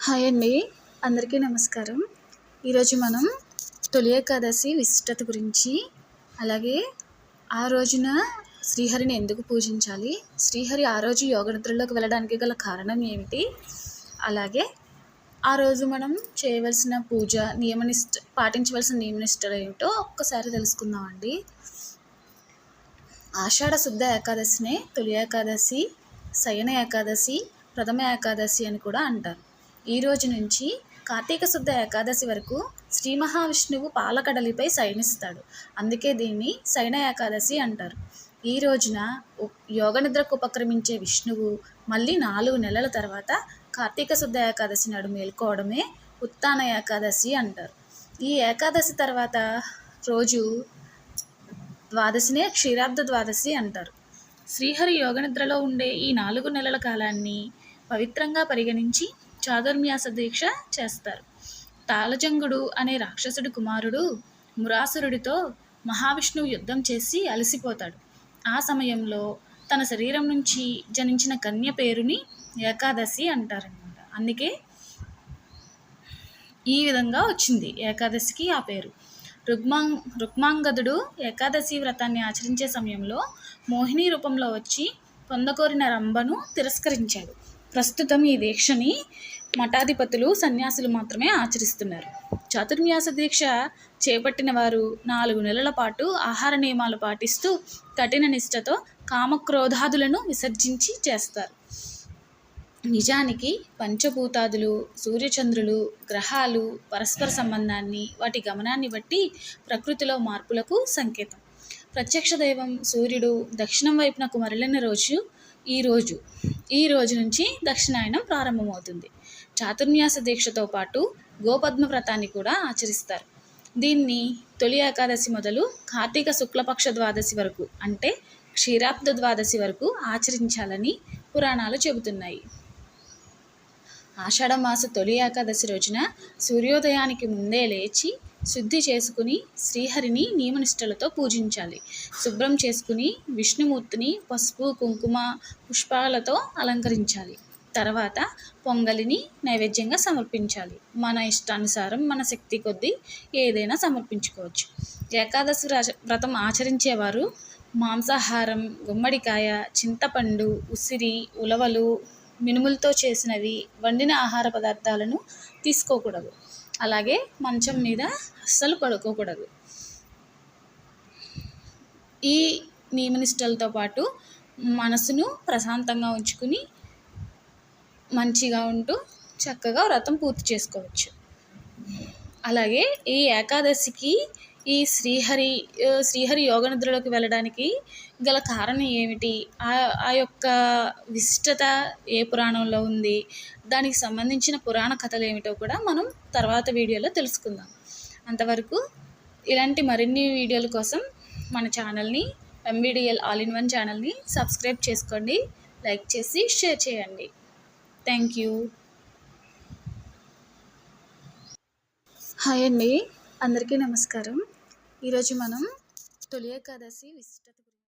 Hi అండి. అందరికీ నమస్కారం. ఈరోజు మనం తొలి ఏకాదశి విశిష్టత గురించి అలాగే ఆ రోజున శ్రీహరిని ఎందుకు పూజించాలి శ్రీహరి ఆ రోజు యోగ నిద్రలోకి వెళ్ళడానికి గల కారణం ఏమిటి అలాగే ఆ రోజు మనం చేయవలసిన పూజ నియమనిష్ట పాటించవలసిన నియమనిష్టలు ఏమిటో ఒక్కసారి తెలుసుకుందామండి. ఆషాఢ శుద్ధ ఏకాదశినే తొలి ఏకాదశి శయన ఏకాదశి ప్రథమ ఏకాదశి అని కూడా అంటారు. ఈ రోజు నుంచి కార్తీక శుద్ధ ఏకాదశి వరకు శ్రీ మహావిష్ణువు పాలకడలిపై శయనిస్తాడు. అందుకే దీన్ని శయన ఏకాదశి అంటారు. ఈ రోజున యోగనిద్రకు యోగ నిద్రకు ఉపక్రమించే విష్ణువు మళ్ళీ నాలుగు నెలల తర్వాత కార్తీక శుద్ధ ఏకాదశి నాడు మేల్కోవడమే ఉత్తాన ఏకాదశి అంటారు. ఈ ఏకాదశి తర్వాత రోజు ద్వాదశినే క్షీరాబ్ద ద్వాదశి అంటారు. శ్రీహరి యోగనిద్రలో ఉండే ఈ నాలుగు నెలల కాలాన్ని పవిత్రంగా పరిగణించి చాదర్మ్యాస దీక్ష చేస్తారు. తాళజంగుడు అనే రాక్షసుడి కుమారుడు మురాసురుడితో మహావిష్ణువు యుద్ధం చేసి అలసిపోతాడు. ఆ సమయంలో తన శరీరం నుంచి జనించిన కన్య పేరుని ఏకాదశి అంటారనమాట అందుకే ఈ విధంగా వచ్చింది ఏకాదశికి ఆ పేరు. రుక్మాంగ్ రుక్మాంగదుడు ఏకాదశి వ్రతాన్ని ఆచరించే సమయంలో మోహిని రూపంలో వచ్చి పొందకోరిన రంభను తిరస్కరించాడు. ప్రస్తుతం ఈ దీక్షని మఠాధిపతులు సన్యాసులు మాత్రమే ఆచరిస్తున్నారు. చాతుర్మ్యాస దీక్ష చేపట్టిన వారు నాలుగు నెలల పాటు ఆహార నియమాలు పాటిస్తూ కఠిన నిష్ఠతో కామక్రోధాదులను విసర్జించి చేస్తారు. నిజానికి పంచభూతాదులు సూర్యచంద్రులు గ్రహాలు పరస్పర సంబంధాన్ని వాటి గమనాన్ని బట్టి ప్రకృతిలో మార్పులకు సంకేతం. ప్రత్యక్ష దైవం సూర్యుడు దక్షిణం వైపునకు మరలిన రోజు ఈ రోజు. ఈ రోజు నుంచి దక్షిణాయనం ప్రారంభమవుతుంది. చాతుర్న్యాస దీక్షతో పాటు గోపద్మ వ్రతాన్ని కూడా ఆచరిస్తారు. దీన్ని తొలి ఏకాదశి మొదలు కార్తీక శుక్లపక్ష ద్వాదశి వరకు అంటే క్షీరాబ్ద ద్వాదశి వరకు ఆచరించాలని పురాణాలు చెబుతున్నాయి. ఆషాఢమాస తొలి ఏకాదశి రోజున సూర్యోదయానికి ముందే లేచి శుద్ధి చేసుకుని శ్రీహరిని నియమనిష్టలతో పూజించాలి. శుభ్రం చేసుకుని విష్ణుమూర్తిని పసుపు కుంకుమ పుష్పాలతో అలంకరించాలి. తర్వాత పొంగలిని నైవేద్యంగా సమర్పించాలి. మన ఇష్టానుసారం మన శక్తి కొద్దీ ఏదైనా సమర్పించుకోవచ్చు. ఏకాదశి వ్రతం ఆచరించేవారు మాంసాహారం గుమ్మడికాయ చింతపండు ఉసిరి ఉలవలు మినుములతో చేసినవి వండిన ఆహార పదార్థాలను తీసుకోకూడదు. అలాగే మంచం మీద అస్సలు పడుకోకూడదు. ఈ నియమనిష్టలతో పాటు మనసును ప్రశాంతంగా ఉంచుకుని మంచిగా ఉంటూ చక్కగా వ్రతం పూర్తి చేసుకోవచ్చు. అలాగే ఈ ఏకాదశికి ఈ శ్రీహరి శ్రీహరి యోగ నిద్రలోకి వెళ్ళడానికి గల కారణం ఏమిటి? ఆ ఆ యొక్క విశిష్టత ఏ పురాణంలో ఉంది? దానికి సంబంధించిన పురాణ కథలు ఏమిటో కూడా మనం తర్వాత వీడియోలో తెలుసుకుందాం. అంతవరకు ఇలాంటి మరిన్ని వీడియోల కోసం మన ఛానల్ని ఎంబీడిఎల్ ఆల్ ఇన్ వన్ ఛానల్ని సబ్స్క్రైబ్ చేసుకోండి లైక్ చేసి షేర్ చేయండి. Thank you. హాయ్ అండి. అందరికీ నమస్కారం. ఈరోజు మనం తొలి ఏకాదశి విశిష్టత